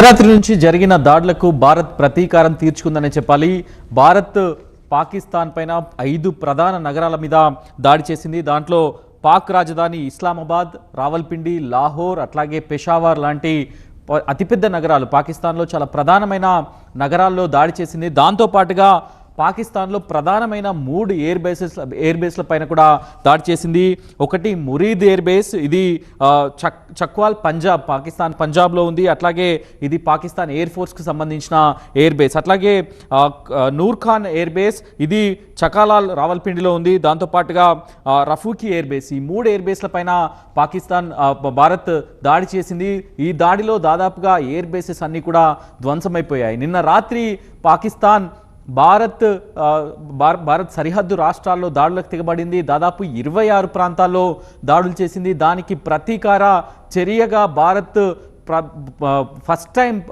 అర్ధరాత్రి నుంచి జరిగిన దాడులకు భారత్ ప్రతీకారం తీర్చుకుందనే చెప్పాలి. భారత్ పాకిస్తాన్ పైన ఐదు ప్రధాన నగరాల మీద దాడి చేసింది. దాంట్లో పాక్ రాజధాని ఇస్లామాబాద్ రావల్పిండి లాహోర్ అట్లాగే పెషావర్ లాంటి ప- అతిపెద్ద నగరాలు పాకిస్తాన్లో చాలా ప్రధానమైన నగరాల్లో దాడి చేసింది. దాంతో పాటుగా పాకిస్తాన్లో ప్రధానమైన మూడు ఎయిర్ బేసెస్ ఎయిర్ బేస్ల పైన కూడా దాడి చేసింది. ఒకటి మురీద్ ఎయిర్ బేస్ ఇది చక్ చక్వాల్ పంజాబ్ పాకిస్తాన్ పంజాబ్లో ఉంది. అట్లాగే ఇది పాకిస్తాన్ ఎయిర్ ఫోర్స్కి సంబంధించిన ఎయిర్ బేస్ అట్లాగే నూర్ఖాన్ నూర్ ఖాన్ ఎయిర్ బేస్ ఇది చకాలాల్ రావల్పిండిలో ఉంది. దాంతోపాటుగా రఫూకి ఎయిర్ బేస్ ఈ మూడు ఎయిర్ బేస్ల పైన పాకిస్తాన్ భారత్ దాడి చేసింది. ఈ దాడిలో దాదాపుగా ఎయిర్ బేసెస్ అన్నీ కూడా ధ్వంసమైపోయాయి. నిన్న రాత్రి పాకిస్తాన్ భారత్ భారత్ సరిహద్దు రాష్ట్రాల్లో దాడులకు తెగబడింది. దాదాపు ఇరవై ఆరు ప్రాంతాల్లో దాడులు చేసింది. దానికి ప్రతీకార చర్యగా భారత్ ప్ర- ఫస్ట్ టైం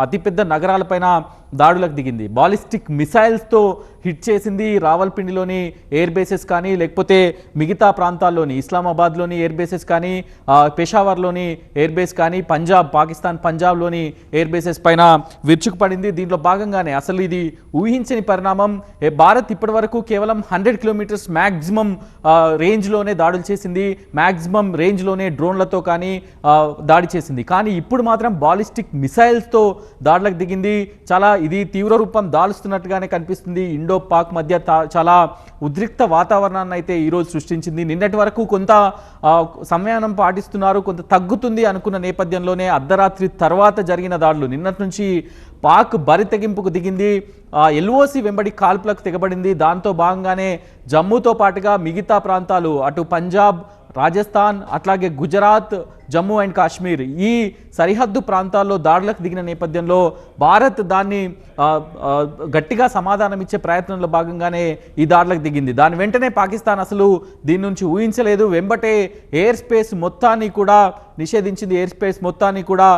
అతిపెద్ద నగరాలపైన దాడులకు దిగింది. బాలిస్టిక్ మిసైల్స్తో హిట్ చేసింది రావల్పిండిలోని ఎయిర్ బేసెస్ కానీ లేకపోతే మిగతా ప్రాంతాల్లోని ఇస్లామాబాద్లోని ఎయిర్ బేసెస్ కానీ పెషావర్లోని ఎయిర్ బేస్ కానీ పంజాబ్ పాకిస్తాన్ పంజాబ్లోని ఎయిర్ బేసెస్ పైన విరుచుకుపడింది. దీంట్లో భాగంగానే అసలు ఇది ఊహించని పరిణామం. భారత్ ఇప్పటివరకు కేవలం హండ్రెడ్ కిలోమీటర్స్ మ్యాక్సిమం రేంజ్లోనే దాడులు చేసింది. మ్యాక్సిమం రేంజ్లోనే డ్రోన్లతో కానీ దాడి చేసింది. కానీ ఇప్పుడు మాత్రం బాలిస్టిక్ మిసైల్స్తో దాడులకు దిగింది. చాలా ఇది తీవ్ర రూపం దాలుస్తున్నట్టుగానే కనిపిస్తుంది. ఇండో పాక్ మధ్య తా- చాలా ఉద్రిక్త వాతావరణాన్ని అయితే ఈరోజు సృష్టించింది. నిన్నటి వరకు కొంత సంయానం పాటిస్తున్నారు కొంత తగ్గుతుంది అనుకున్న నేపథ్యంలోనే అర్ధరాత్రి తర్వాత జరిగిన దాడులు. నిన్నటి నుంచి పాక్ బరి తెగింపుకు దిగింది. ఎల్ఓసి వెంబడి కాల్పులకు తెగబడింది. దాంతో భాగంగానే జమ్మూతో పాటుగా మిగతా ప్రాంతాలు అటు పంజాబ్ రాజస్థాన్ అట్లాగే గుజరాత్ జమ్మూ అండ్ కాశ్మీర్ ఈ సరిహద్దు ప్రాంతాల్లో దాడులకు దిగిన నేపథ్యంలో భారత్ దాన్ని గట్టిగా సమాధానం ఇచ్చే ప్రయత్నంలో భాగంగానే ఈ దాడులకు దిగింది. దాని వెంటనే పాకిస్తాన్ అసలు దీని నుంచి ఊహించలేదు. వెంబటే ఎయిర్ స్పేస్ మొత్తాన్ని కూడా నిషేధించింది ఎయిర్ స్పేస్ మొత్తాన్ని కూడా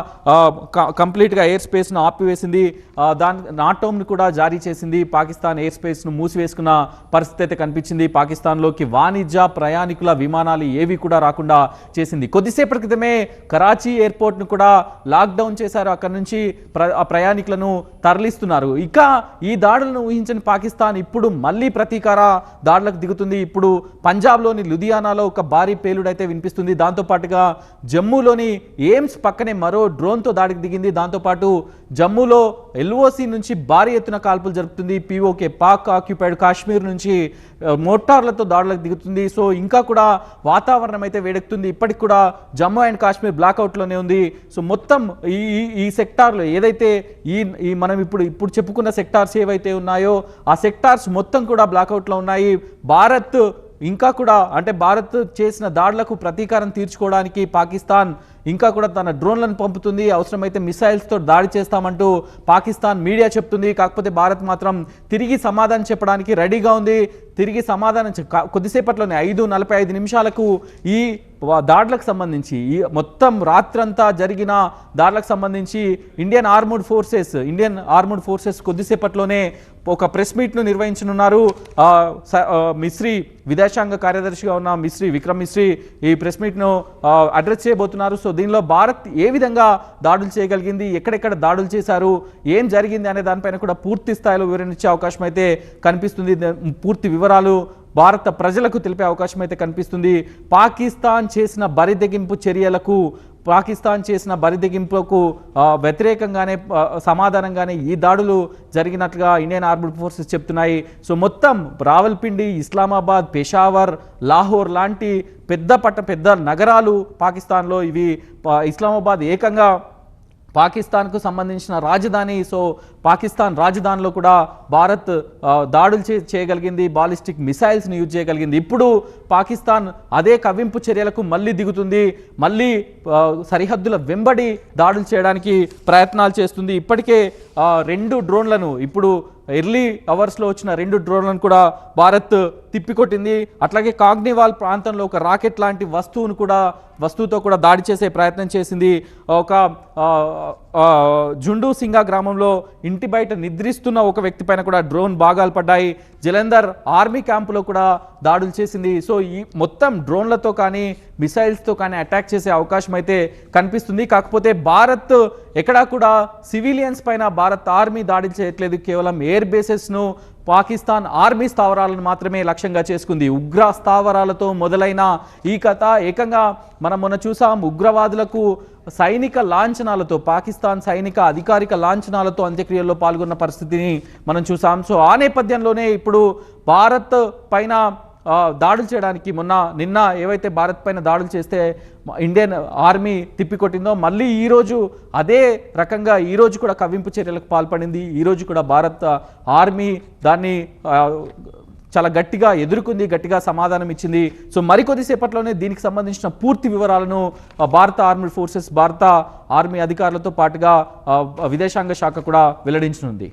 కంప్లీట్గా ఎయిర్ స్పేస్ను ఆపివేసింది దాని నాటోమ్ని కూడా జారీ చేసింది. పాకిస్తాన్ ఎయిర్ స్పేస్ను మూసివేసుకున్న పరిస్థితి అయితే కనిపించింది. పాకిస్తాన్లోకి వాణిజ్య ప్రయాణికుల విమానాలు ఏవి కూడా రాకుండా చేసింది. కొద్దిసేపటి క్రితమే కరాచీ ఎయిర్పోర్ట్ను కూడా లాక్డౌన్ చేశారు. అక్కడ నుంచి ప్ర ఆ ప్రయాణికులను తరలిస్తున్నారు. ఇక ఈ దాడులను ఊహించని పాకిస్తాన్ ఇప్పుడు మళ్ళీ ప్రతీకార దాడులకు దిగుతుంది. ఇప్పుడు పంజాబ్లోని లుధియానాలో ఒక భారీ పేలుడైతే వినిపిస్తుంది. దాంతోపాటుగా జమ్మూలోని ఎయిమ్స్ పక్కనే మరో డ్రోన్తో దాడికి దిగింది. దాంతోపాటు జమ్మూలో ఎల్ఓసి నుంచి భారీ ఎత్తున కాల్పులు జరుపుతుంది. పీఓకే పాక్ ఆక్యుపైడ్ కాశ్మీర్ నుంచి మోటార్లతో దాడులకు దిగుతుంది. సో ఇంకా కూడా వాతావరణం అయితే వేడెక్కుతుంది. ఇప్పటికి కూడా జమ్మూ అండ్ కాశ్మీర్ బ్లాక్అవుట్లోనే ఉంది. సో మొత్తం ఈ ఈ- ఈ సెక్టార్లో ఏదైతే ఈ ఈ మనం ఇప్పుడు ఇప్పుడు చెప్పుకున్న సెక్టార్స్ ఏవైతే ఉన్నాయో ఆ సెక్టార్స్ మొత్తం కూడా బ్లాక్అవుట్లో ఉన్నాయి. భారత్ ఇంకా కూడా అంటే భారత్ చేసిన దాడులకు ప్రతీకారం తీర్చుకోవడానికి పాకిస్తాన్ ఇంకా కూడా తన డ్రోన్లను పంపుతుంది. అవసరమైతే మిసైల్స్తో దాడి చేస్తామంటూ పాకిస్తాన్ మీడియా చెప్తుంది. కాకపోతే భారత్ మాత్రం తిరిగి సమాధానం చెప్పడానికి రెడీగా ఉంది. తిరిగి సమాధానం కొద్దిసేపట్లోనే ఐదు నలభై ఐదు నిమిషాలకు ఈ దాడులకు సంబంధించి ఈ మొత్తం రాత్రంతా జరిగిన దాడులకు సంబంధించి Indian armed forces Indian armed forces కొద్దిసేపట్లోనే ఒక ప్రెస్ మీట్ను నిర్వహించనున్నారు. స- మిశ్రీ విదేశాంగ కార్యదర్శిగా ఉన్న మిశ్రీ విక్రమ్ మిశ్రీ ఈ ప్రెస్ మీట్ను అడ్రస్ చేయబోతున్నారు. సో దీనిలో భారత్ ఏ విధంగా దాడులు చేయగలిగింది? ఎక్కడెక్కడ దాడులు చేశారు? ఏం జరిగింది అనే దానిపైన కూడా పూర్తి స్థాయిలో వివరించే అవకాశం అయితే కనిపిస్తుంది. పూర్తి వివరాలు భారత ప్రజలకు తెలిపే అవకాశం అయితే కనిపిస్తుంది. పాకిస్తాన్ చేసిన బరిదెగింపు చర్యలకు పాకిస్తాన్ చేసిన బరిదెగింపులకు వ్యతిరేకంగానే సమాధానంగానే ఈ దాడులు జరిగినట్లుగా ఇండియన్ ఆర్మడ్ ఫోర్సెస్ చెప్తున్నాయి. సో మొత్తం రావల్పిండి ఇస్లామాబాద్ పెషావర్ లాహోర్ లాంటి పెద్ద పట్ట పెద్ద నగరాలు పాకిస్తాన్లో ఇవి ఇస్లామాబాద్ ఏకంగా పాకిస్తాన్కు సంబంధించిన రాజధాని సో పాకిస్తాన్ రాజధానిలో కూడా భారత్ దాడులు చే చేయగలిగింది బాలిస్టిక్ మిసైల్స్ని యూజ్ చేయగలిగింది. ఇప్పుడు పాకిస్తాన్ అదే కవ్వింపు చర్యలకు మళ్ళీ దిగుతుంది మళ్ళీ సరిహద్దుల వెంబడి దాడులు చేయడానికి ప్రయత్నాలు చేస్తుంది. ఇప్పటికే రెండు డ్రోన్లను ఇప్పుడు ఎర్లీ అవర్స్లో వచ్చిన రెండు డ్రోన్లను కూడా భారత్ తిప్పికొట్టింది. అట్లాగే కాగ్నివాల్ ప్రాంతంలో ఒక రాకెట్ లాంటి వస్తువును కూడా వస్తువుతో కూడా దాడి చేసే ప్రయత్నం చేసింది. ఒక జుండు సింగా గ్రామంలో ఇంటి బయట నిద్రిస్తున్న ఒక వ్యక్తి పైన కూడా డ్రోన్ భాగాలు పడ్డాయి. జలంధర్ ఆర్మీ క్యాంపులో కూడా దాడులు చేసింది. సో ఈ మొత్తం డ్రోన్లతో కానీ మిసైల్స్తో కానీ అటాక్ చేసే అవకాశం అయితే కనిపిస్తుంది. కాకపోతే భారత్ ఎక్కడా కూడా సివిలియన్స్ పైన భారత్ ఆర్మీ దాడి చేయట్లేదు. కేవలం ఎయిర్ బేసెస్ను పాకిస్తాన్ ఆర్మీ స్థావరాలను మాత్రమే లక్ష్యంగా చేసుకుంది. ఉగ్ర స్థావరాలతో మొదలైన ఈ కథ ఏకంగా మనం మొన్న చూసాం ఉగ్రవాదులకు సైనిక లాంఛనాలతో పాకిస్తాన్ సైనిక అధికారిక లాంఛనాలతో అంత్యక్రియల్లో పాల్గొన్న పరిస్థితిని మనం చూసాం. సో ఆ నేపథ్యంలోనే ఇప్పుడు భారత్ పైన దాడులు చేయడానికి మొన్న నిన్న ఏవైతే భారత్ పైన దాడులు చేస్తే ఇండియన్ ఆర్మీ తిప్పికొట్టిందో మళ్ళీ ఈరోజు అదే రకంగా ఈరోజు కూడా కవ్వింపు చర్యలకు పాల్పడింది. ఈరోజు కూడా భారత్ ఆర్మీ దాన్ని చాలా గట్టిగా ఎదుర్కొంది గట్టిగా సమాధానం ఇచ్చింది. సో మరికొద్దిసేపట్లోనే దీనికి సంబంధించిన పూర్తి వివరాలను భారత ఆర్మీ ఫోర్సెస్ భారత ఆర్మీ అధికారులతో పాటుగా విదేశాంగ శాఖ కూడా వెల్లడించనుంది.